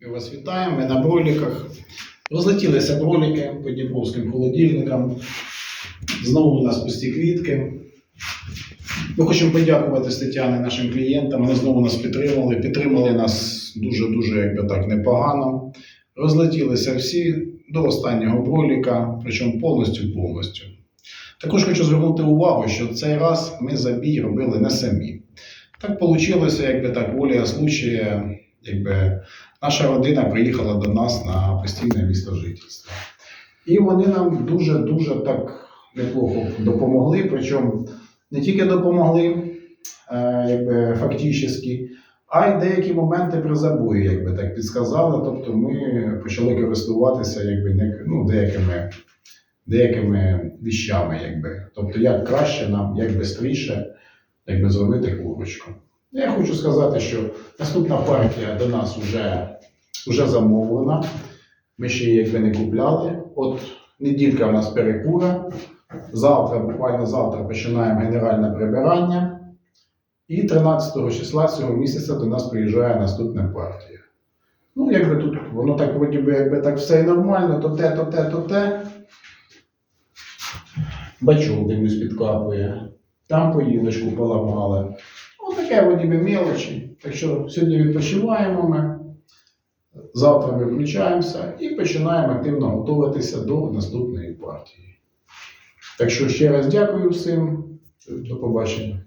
Ми вас вітаємо, ми на броліках. Розлетілися броліки по дніпровським холодильникам. Знову у нас пусті квітки. Ми хочемо подякувати з нашим клієнтам. Вони знову нас підтримали. Підтримали нас дуже-дуже якби так непогано. Розлетілися всі до останнього броліка, причому повністю повністю. Також хочу звернути увагу, що цей раз ми забій робили не самі. Так вийшло, якби так, воля случая, якби наша родина приїхала до нас на постійне місто жительства. І вони нам дуже-дуже так неплохо допомогли. Причому не тільки допомогли, е, якби фактично, а й деякі моменти при забої, якби так підсказали. Тобто ми почали користуватися якби, ну, деякими, деякими віщами, якби. Тобто, як краще нам, як швидше, якби зробити курочку. Я хочу сказати, що наступна партія до нас вже, вже замовлена. Ми ще її якби не купляли. От неділька в нас перекура. Завтра, буквально завтра, починаємо генеральне прибирання. І 13 числа цього місяця до нас приїжджає наступна партія. Ну, якби тут воно так вроді би, якби так все нормально, то те, то те, то те. Бачок дивлюсь підкапує. Там поїдочку поламали. Ну, таке вроді би мелочі. Так що сьогодні відпочиваємо ми. Завтра ми включаємося і починаємо активно готуватися до наступної партії. Так що ще раз дякую всім. До побачення.